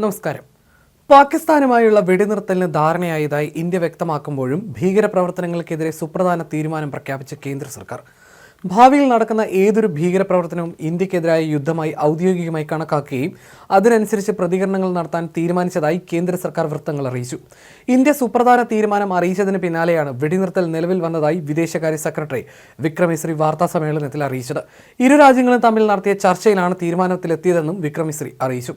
നമസ്കാരം. പാകിസ്ഥാനുമായുള്ള വെടിനിർത്തലിന് ധാരണയായതായി ഇന്ത്യ വ്യക്തമാക്കുമ്പോഴും ഭീകരപ്രവർത്തനങ്ങൾക്കെതിരെ സുപ്രധാന തീരുമാനം പ്രഖ്യാപിച്ച കേന്ദ്ര സർക്കാർ. ഭാവിയിൽ നടക്കുന്ന ഏതൊരു ഭീകരപ്രവർത്തനവും ഇന്ത്യക്കെതിരായ യുദ്ധമായി ഔദ്യോഗികമായി കണക്കാക്കുകയും അതിനനുസരിച്ച് പ്രതികരണങ്ങൾ നടത്താൻ തീരുമാനിച്ചതായി കേന്ദ്ര സർക്കാർ വൃത്തങ്ങൾ അറിയിച്ചു. ഇന്ത്യ സുപ്രധാന തീരുമാനം അറിയിച്ചതിന് പിന്നാലെയാണ് വെടിനിർത്തൽ നിലവിൽ വന്നതായി വിദേശകാര്യ സെക്രട്ടറി വിക്രമിശ്രി വാർത്താ സമ്മേളനത്തിൽ അറിയിച്ചത്. ഇരു രാജ്യങ്ങളും തമ്മിൽ നടത്തിയ ചർച്ചയിലാണ് തീരുമാനത്തിലെത്തിയതെന്നും വിക്രമിശ്രി അറിയിച്ചു.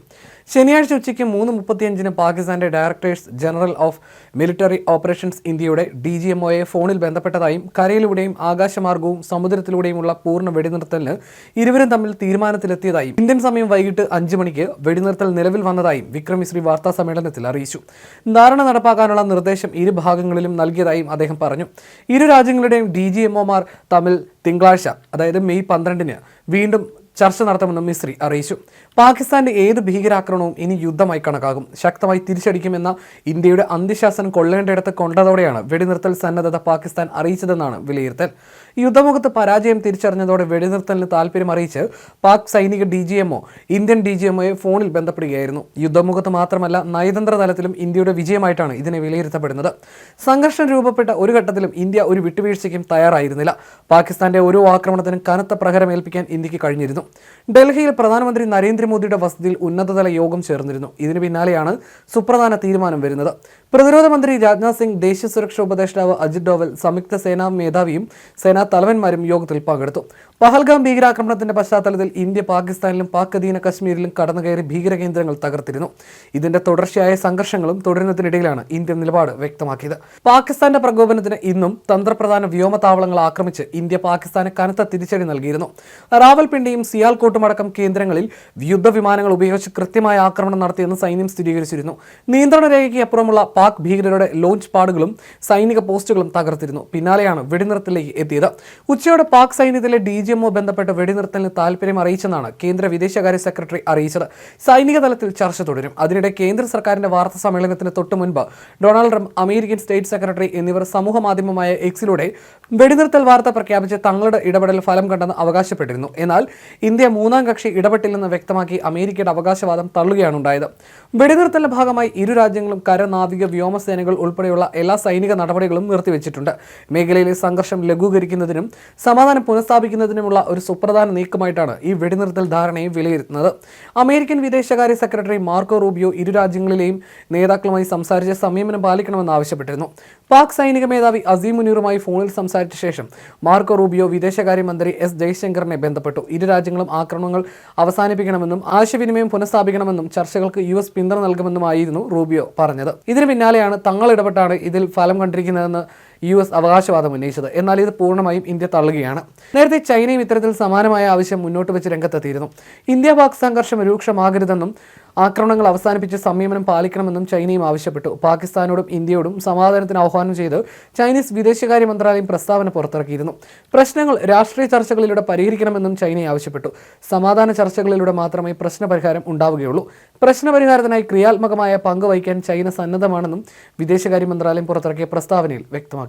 ശനിയാഴ്ച ഉച്ചയ്ക്ക് മൂന്ന് മുപ്പത്തിയഞ്ചിന് പാകിസ്ഥാന്റെ directors general of military operations ഇന്ത്യയുടെ ഡി ജി എം ഒയെ ഫോണിൽ ബന്ധപ്പെട്ടതായും കരയിലൂടെയും ആകാശമാർഗവും സമുദ്രത്തിലൂടെയുമുള്ള പൂർണ വെടിനിർത്തലിന് ഇരുവരും തമ്മിൽ തീരുമാനത്തിലെത്തിയതായും ഇന്ത്യൻ സമയം വൈകിട്ട് അഞ്ച് മണിക്ക് വെടിനിർത്തൽ നിലവിൽ വന്നതായും വിക്രമിശ്രീ വാർത്താ സമ്മേളനത്തിൽ അറിയിച്ചു. ധാരണ നടപ്പാക്കാനുള്ള നിർദ്ദേശം ഇരു ഭാഗങ്ങളിലും നൽകിയതായും അദ്ദേഹം പറഞ്ഞു. ഇരു രാജ്യങ്ങളുടെയും ഡി ജി എം ഒമാർ തമ്മിൽ തിങ്കളാഴ്ച അതായത് മെയ് പന്ത്രണ്ടിന് വീണ്ടും ചർച്ച നടത്തുമെന്നും മിസ്രി അറിയിച്ചു. പാകിസ്ഥാന്റെ ഏത് ഭീകരാക്രമണവും ഇനി യുദ്ധമായി കണക്കാകും. ശക്തമായി തിരിച്ചടിക്കുമെന്ന ഇന്ത്യയുടെ അന്ത്യശാസനം കൊള്ളേണ്ടയിടത്ത് കൊണ്ടതോടെയാണ് വെടിനിർത്തൽ സന്നദ്ധത പാകിസ്ഥാൻ അറിയിച്ചതെന്നാണ് വിലയിരുത്തൽ. യുദ്ധമുഖത്ത് പരാജയം തിരിച്ചറിഞ്ഞതോടെ വെടിനിർത്തലിന് താല്പര്യം അറിയിച്ച് പാക് സൈനിക D G MO Indian D G എംഒയെ ഫോണിൽ ബന്ധപ്പെടുകയായിരുന്നു. യുദ്ധമുഖത്ത് മാത്രമല്ല നയതന്ത്ര തലത്തിലും ഇന്ത്യയുടെ വിജയമായിട്ടാണ് ഇതിനെ വിലയിരുത്തപ്പെടുന്നത്. സംഘർഷം രൂപപ്പെട്ട ഒരു ഘട്ടത്തിലും ഇന്ത്യ ഒരു വിട്ടുവീഴ്ചയ്ക്കും തയ്യാറായിരുന്നില്ല. പാകിസ്ഥാന്റെ ഓരോ ആക്രമണത്തിനും കനത്ത പ്രഹരമേൽപ്പിക്കാൻ ഇന്ത്യയ്ക്ക് കഴിഞ്ഞിരുന്നു. ഡൽഹിയിൽ പ്രധാനമന്ത്രി നരേന്ദ്രമോദിയുടെ വസതിയിൽ ഉന്നതതല യോഗം ചേർന്നിരുന്നു. ഇതിന് പിന്നാലെയാണ് സുപ്രധാന തീരുമാനം വരുന്നത്. പ്രതിരോധ മന്ത്രി രാജ്നാഥ് സിംഗ് ദേശീയ സുരക്ഷാ ഉപദേഷ്ടാവ് അജിത് ഡോവൽ സംയുക്ത സേനാ മേധാവിയും സേനാ തലവന്മാരും യോഗത്തിൽ പങ്കെടുത്തു. പഹൽഗാം ഭീകരാക്രമണത്തിന്റെ പശ്ചാത്തലത്തിൽ ഇന്ത്യ പാകിസ്ഥാനിലും പാക് അധീന കശ്മീരിലും കടന്നുകയറി ഭീകര കേന്ദ്രങ്ങൾ തകർത്തിരുന്നു. ഇതിന്റെ തുടർച്ചയായ സംഘർഷങ്ങളും തുടരുന്നതിനിടയിലാണ് ഇന്ത്യ നിലപാട് വ്യക്തമാക്കിയത്. പാകിസ്ഥാന്റെ പ്രകോപനത്തിന് ഇന്നും തന്ത്രപ്രധാന വ്യോമതാവളങ്ങൾ ആക്രമിച്ച് ഇന്ത്യ പാകിസ്ഥാന് കനത്ത തിരിച്ചടി നൽകിയിരുന്നു. റാവൽപിണ്ടിയും സിയാൽകോട്ടും അടക്കം കേന്ദ്രങ്ങളിൽ യുദ്ധവിമാനങ്ങൾ ഉപയോഗിച്ച് കൃത്യമായ ആക്രമണം നടത്തിയെന്ന് സൈന്യം സ്ഥിരീകരിച്ചിരുന്നു. നിയന്ത്രണ രേഖയ്ക്ക് അപ്പുറമുള്ള പാക് ഭീകരരുടെ ലോഞ്ച് പാടുകളും സൈനിക പോസ്റ്റുകളും തകർത്തിരുന്നു. പിന്നാലെയാണ് വെടിനിർത്തലിലേക്ക് എത്തിയത്. ഉച്ചയോടെ പാക് സൈന്യത്തിലെ ഡി ജി ബന്ധപ്പെട്ട് വെടിനിർത്തലിന് താല്പര്യം അറിയിച്ചെന്നാണ് കേന്ദ്ര വിദേശകാര്യ സെക്രട്ടറി അറിയിച്ചത്. സൈനിക തലത്തിൽ ചർച്ച തുടരും. അതിനിടെ കേന്ദ്ര സർക്കാരിന്റെ വാർത്താ സമ്മേളനത്തിന് തൊട്ടു മുൻപ് Donald Trump American state secretary എന്നിവർ സമൂഹ മാധ്യമമായ എക്സിലൂടെ വെടിനിർത്തൽ വാർത്ത പ്രഖ്യാപിച്ച് തങ്ങളുടെ ഇടപെടൽ ഫലം കണ്ടെന്ന് അവകാശപ്പെട്ടിരുന്നു. എന്നാൽ ഇന്ത്യ മൂന്നാം കക്ഷി ഇടപെട്ടില്ലെന്ന് വ്യക്തമാക്കി അമേരിക്കയുടെ അവകാശവാദം തള്ളുകയാണ് ഉണ്ടായത് വെടിനിർത്തലിന്റെ ഭാഗമായി ഇരു രാജ്യങ്ങളും കര നാവിക വ്യോമസേനകൾ ഉൾപ്പെടെയുള്ള എല്ലാ സൈനിക നടപടികളും നിർത്തിവെച്ചിട്ടുണ്ട്. മേഖലയിലെ സംഘർഷം ലഘൂകരിക്കുന്നതിനും സമാധാനം പുനഃസ്ഥാപിക്കുന്നതിനുമുള്ള ഒരു സുപ്രധാന നീക്കമായിട്ടാണ് ഈ വെടിനിർത്തൽ ധാരണയെ വിലയിരുത്തുന്നത്. അമേരിക്കൻ വിദേശകാര്യ സെക്രട്ടറി മാർക്കോ റൂബിയോ ഇരു രാജ്യങ്ങളിലെയും നേതാക്കളുമായി സംസാരിച്ച് സംയമനം പാലിക്കണമെന്ന് ആവശ്യപ്പെട്ടിരുന്നു. പാക് സൈനിക മേധാവി അസീം മുനീറുമായി ഫോണിൽ സംസാരിച്ച ശേഷം മാർക്കോ റൂബിയോ വിദേശകാര്യമന്ത്രി എസ് ജയശങ്കറിനെ ബന്ധപ്പെട്ടു. ഇരു രാജ്യങ്ങളും ആക്രമണങ്ങൾ അവസാനിപ്പിക്കണമെന്നും ആശയവിനിമയം പുനഃസ്ഥാപിക്കണമെന്നും ചർച്ചകൾക്ക് യു എസ് പിന്തുണ നൽകുമെന്നുമായിരുന്നു റൂബിയോ പറഞ്ഞത്. ഇതിന് പിന്നാലെയാണ് തങ്ങൾ ഇടപെട്ടാണ് ഇതിൽ ഫലം കണ്ടിരിക്കുന്നതെന്ന് യു എസ് അവകാശവാദം ഉന്നയിച്ചത്. എന്നാൽ ഇത് പൂർണമായും ഇന്ത്യ തള്ളുകയാണ്. നേരത്തെ ചൈനയും ഇത്തരത്തിൽ സമാനമായ ആവശ്യം മുന്നോട്ട് വെച്ച് രംഗത്തെത്തിയിരുന്നു. ഇന്ത്യ പാക് സംഘർഷം രൂക്ഷമാകരുതെന്നും ആക്രമണങ്ങൾ അവസാനിപ്പിച്ച് സംയമനം പാലിക്കണമെന്നും ചൈനയും ആവശ്യപ്പെട്ടു. പാകിസ്ഥാനോടും ഇന്ത്യയോടും സമാധാനത്തിന് ആഹ്വാനം ചെയ്ത് ചൈനീസ് വിദേശകാര്യ മന്ത്രാലയം പ്രസ്താവന പുറത്തിറക്കിയിരുന്നു. പ്രശ്നങ്ങൾ രാഷ്ട്രീയ ചർച്ചകളിലൂടെ പരിഹരിക്കണമെന്നും ചൈന ആവശ്യപ്പെട്ടു. സമാധാന ചർച്ചകളിലൂടെ മാത്രമേ പ്രശ്നപരിഹാരം ഉണ്ടാവുകയുള്ളൂ. പ്രശ്നപരിഹാരത്തിനായി ക്രിയാത്മകമായ പങ്ക് വഹിക്കാൻ ചൈന സന്നദ്ധമാണെന്നും വിദേശകാര്യ മന്ത്രാലയം പുറത്തിറക്കിയ പ്രസ്താവനയിൽ വ്യക്തമാക്കി.